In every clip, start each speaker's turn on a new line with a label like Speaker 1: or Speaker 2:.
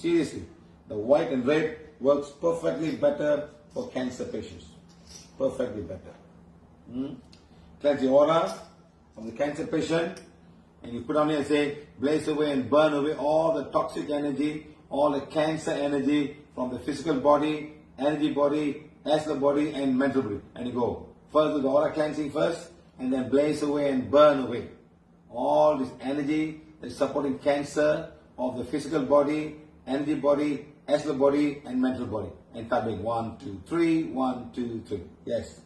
Speaker 1: Seriously, the white and red works perfectly better for cancer patients. Perfectly better. Hmm? Cleanse the aura of the cancer patient, and you put on here and say, blaze away and burn away all the toxic energy, all the cancer energy from the physical body, energy body, astral body, and mental body. And you go first do the aura cleansing first, and then blaze away and burn away all this energy that is supporting cancer of the physical body, energy body, astral body, and mental body. And doing one, two, three, one, two, three. Yes.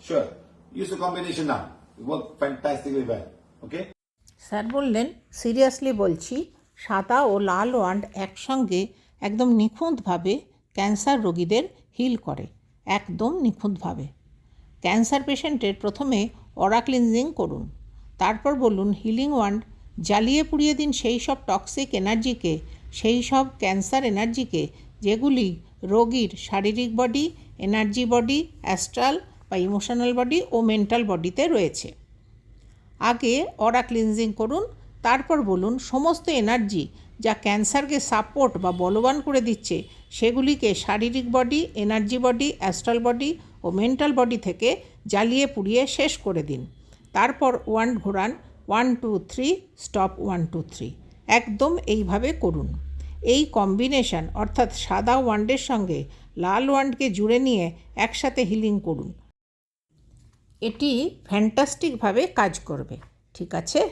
Speaker 1: Sure. Use the combination now. It worked fantastically well. Okay?
Speaker 2: Sir বললেন seriously বলছি সাদা ও লাল wand একসঙ্গে একদম নিখুঁতভাবে cancer রোগীদের hill করে একদম নিখুঁতভাবে ক্যান্সার পেশেন্টের প্রথমে অরা ক্লিনজিং করুন তারপর বলুন হিলিং ওয়ান্ড জ্বালিয়ে পুড়িয়ে দিন সেই সব টক্সিক এনার্জিকে সেই সব ক্যান্সার এনার্জিকে, যেগুলি রোগীর শারীরিক বডি, এনার্জি বডি, অ্যাস্ট্রাল বা ইমোশনাল বডি ও মেন্টাল বডিতে রয়েছে। আগে অরা ক্লিনজিং করুন, তারপর বলুন সমস্ত এনার্জি যা ক্যান্সারকে সাপোর্ট বা বলবান করে দিচ্ছে, সেগুলিকে শারীরিক body, energy body, astral body ও মেন্টাল বডি থেকে জ্বালিয়ে পুড়িয়ে শেষ করে দিন। তারপর ওয়ান ঘোরান, one two three, stop one two three. একদম এইভাবে করুন। এই কম্বিনেশন অর্থাৎ সাদা ওয়ান্ডের সঙ্গে লাল ওয়ান্ডকে জুড়ে নিয়ে একসাথে হিলিং করুন। এটি ফ্যান্টাস্টিকভাবে কাজ করবে। ঠিক আছে?